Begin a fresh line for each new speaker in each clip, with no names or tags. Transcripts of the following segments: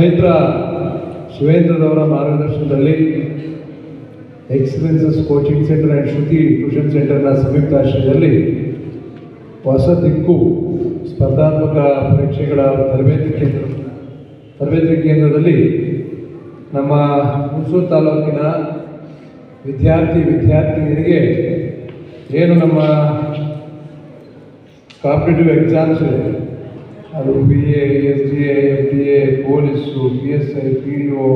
ಸ್ನೇಹಿತರ ಶಿವೇಂದ್ರದವರ ಮಾರ್ಗದರ್ಶನದಲ್ಲಿ excellences coaching centre and Shruti tuition ಸೆಂಟರ್ನ ಸಂಯುಕ್ತ ಆಶ್ರಯದಲ್ಲಿ ಹೊಸ ದಿಕ್ಕು ಸ್ಪರ್ಧಾತ್ಮಕ ಪರೀಕ್ಷೆಗಳ ತರಬೇತಿ ಕೇಂದ್ರ, ತರಬೇತಿ ಕೇಂದ್ರದಲ್ಲಿ ನಮ್ಮ ಹುಣಸೂರು ತಾಲೂಕಿನ ವಿದ್ಯಾರ್ಥಿ ವಿದ್ಯಾರ್ಥಿನಿಯರಿಗೆ ಏನು ನಮ್ಮ ಕಾಂಪಿಟೇಟಿವ್ ಎಕ್ಸಾಮ್ಸ್ ಇದೆ. ಅದು B A S G A police, P S I, P O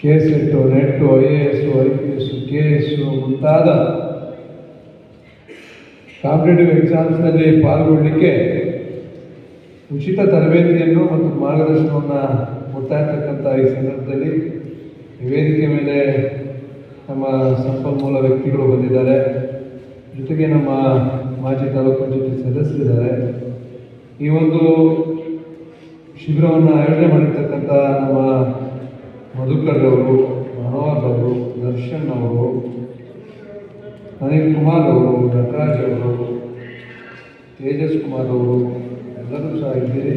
K SET NET, I A S I P S K ಮುಂತಾದ ಕಾಂಪಿಟೇಟಿವ್ ಎಕ್ಸಾಮ್ಸ್ನಲ್ಲಿ ಪಾಲ್ಗೊಳ್ಳಲಿಕ್ಕೆ ಉಚಿತ ತರಬೇತಿಯನ್ನು ಮತ್ತು ಮಾರ್ಗದರ್ಶನವನ್ನು ಕೊಡ್ತಾ ಈ ಸಂದರ್ಭದಲ್ಲಿ ವೇದಿಕೆ ಮೇಲೆ ನಮ್ಮ ಸಂಪನ್ಮೂಲ ವ್ಯಕ್ತಿಗಳು ಬಂದಿದ್ದಾರೆ. ಜೊತೆಗೆ ನಮ್ಮ ಮಾಜಿ ತಾಲೂಕು ಜೊತೆ ಸದಸ್ಯರಿದ್ದಾರೆ. ಈ ಒಂದು ಶಿಬಿರವನ್ನು ಆಯೋಜನೆ ಮಾಡಿರ್ತಕ್ಕಂಥ ನಮ್ಮ ಮಧುಕರ್ ಅವರು, ಮನೋಹರ್ ಅವರು, ದರ್ಶನ್ ಅವರು, ಅನಿಲ್ ಕುಮಾರ್ ಅವರು, ನಟರಾಜ್ ಅವರು, ತೇಜಸ್ ಕುಮಾರ್ ಅವರು, ಎಲ್ಲರೂ ಸಹ ಇದ್ದೀರಿ.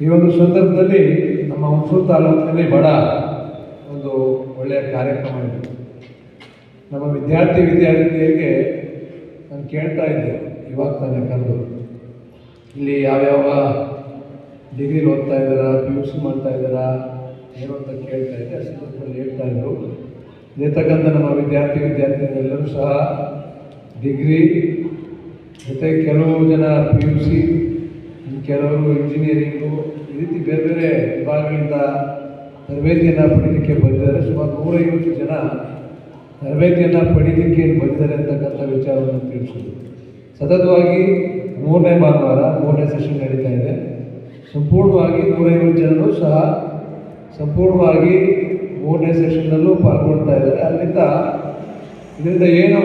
ಈ ಒಂದು ಸಂದರ್ಭದಲ್ಲಿ ನಮ್ಮ ಹುಣಸೂರು ತಾಲೂಕಿನಲ್ಲಿ ಬಹಳ ಒಂದು ಒಳ್ಳೆಯ ಕಾರ್ಯಕ್ರಮ ಇದೆ. ನಮ್ಮ ವಿದ್ಯಾರ್ಥಿ, ವಿದ್ಯಾರ್ಥಿನಿಯರಿಗೆ ನಾನು ಕೇಳ್ತಾ ಇದ್ದೆ ಇವಾಗ ತಾನೇ ಕರೆದು. ಇಲ್ಲಿ ಯಾವ್ಯಾವ ಡಿಗ್ರಿ ಓದ್ತಾ ಇದ್ದಾರಾ ಪಿ ಯು ಸಿ ಮಾಡ್ತಾ ಇದ್ದಾರಾ ಏನು ಅಂತ ಕೇಳ್ತಾ ಇದ್ದೆ ಸಂದರ್ಭದಲ್ಲಿ ಹೇಳ್ತಾ ಇದ್ರು. ಇರ್ತಕ್ಕಂಥ ನಮ್ಮ ವಿದ್ಯಾರ್ಥಿ ವಿದ್ಯಾರ್ಥಿಗಳೆಲ್ಲರೂ ಸಹ ಡಿಗ್ರಿ ಜೊತೆ ಕೆಲವು ಜನ ಪಿ ಯು ಸಿ ಕೆಲವರು ಇಂಜಿನಿಯರಿಂಗು ಈ ರೀತಿ ಬೇರೆ ಬೇರೆ ವಿಭಾಗಗಳಿಂದ ತರಬೇತಿಯನ್ನು ಪಡೀಲಿಕ್ಕೆ ಬಂದಿದ್ದಾರೆ. ಸುಮಾರು ನೂರೈವತ್ತು ಜನ ತರಬೇತಿಯನ್ನು ಪಡೀಲಿಕ್ಕೆ ಬಂದಿದ್ದಾರೆ ಅಂತಕ್ಕಂಥ ವಿಚಾರವನ್ನು ತಿಳಿಸಿದ್ರು ಸತತವಾಗಿ ಮೂರನೇ ಭಾನುವಾರ, ಮೂರನೇ ಸೆಷನ್ ನಡೀತಾ ಇದೆ. ಸಂಪೂರ್ಣವಾಗಿ ನೂರೈವತ್ತು ಜನರು ಸಹ ಸಂಪೂರ್ಣವಾಗಿ ಮೂರನೇ ಸೆಷನ್ನಲ್ಲೂ ಪಾಲ್ಗೊಳ್ತಾ ಇದ್ದಾರೆ. ಅಲ್ಲಿಂದ ಇದರಿಂದ ಏನು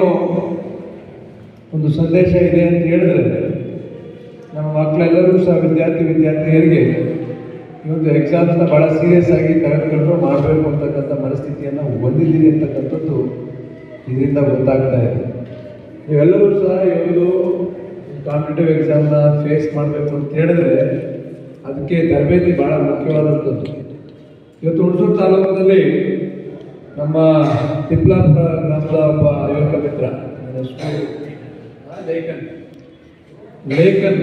ಒಂದು ಸಂದೇಶ ಇದೆ ಅಂತ ಹೇಳಿದ್ರೆ, ನಮ್ಮ ಮಕ್ಕಳೆಲ್ಲರೂ ಸಹ ವಿದ್ಯಾರ್ಥಿ, ವಿದ್ಯಾರ್ಥಿಯರಿಗೆ ಈ ಒಂದು ಎಕ್ಸಾಮ್ಸ್ನ ಭಾಳ ಸೀರಿಯಸ್ ಆಗಿ ತೆಗೆದುಕೊಂಡು ಮಾಡಬೇಕು ಅಂತಕ್ಕಂಥ ಮನಸ್ಥಿತಿಯನ್ನು ಹೊಂದಿದ್ದೀರಿ ಅಂತಕ್ಕಂಥದ್ದು ಇದರಿಂದ ಗೊತ್ತಾಗ್ತಾ ಇದೆ. ನೀವೆಲ್ಲರೂ ಸಹ ಒಂದು ಕಾಂಪಿಟೇಟಿವ್ ಎಕ್ಸಾಮ್ನ ಫೇಸ್ ಮಾಡಬೇಕು ಅಂತ ಹೇಳಿದ್ರೆ ಅದಕ್ಕೆ ತರಬೇತಿ ಭಾಳ ಮುಖ್ಯವಾದಂಥದ್ದು. ಇವತ್ತು ಹುಣಸೂರು ತಾಲೂಕಿನಲ್ಲಿ ನಮ್ಮ ತಿಪ್ಲಾಪುರ ಗ್ರಾಮದ ಒಬ್ಬ ಯುವಕ ಮಿತ್ರ ಲೇಖನ್. ಲೇಖನ್.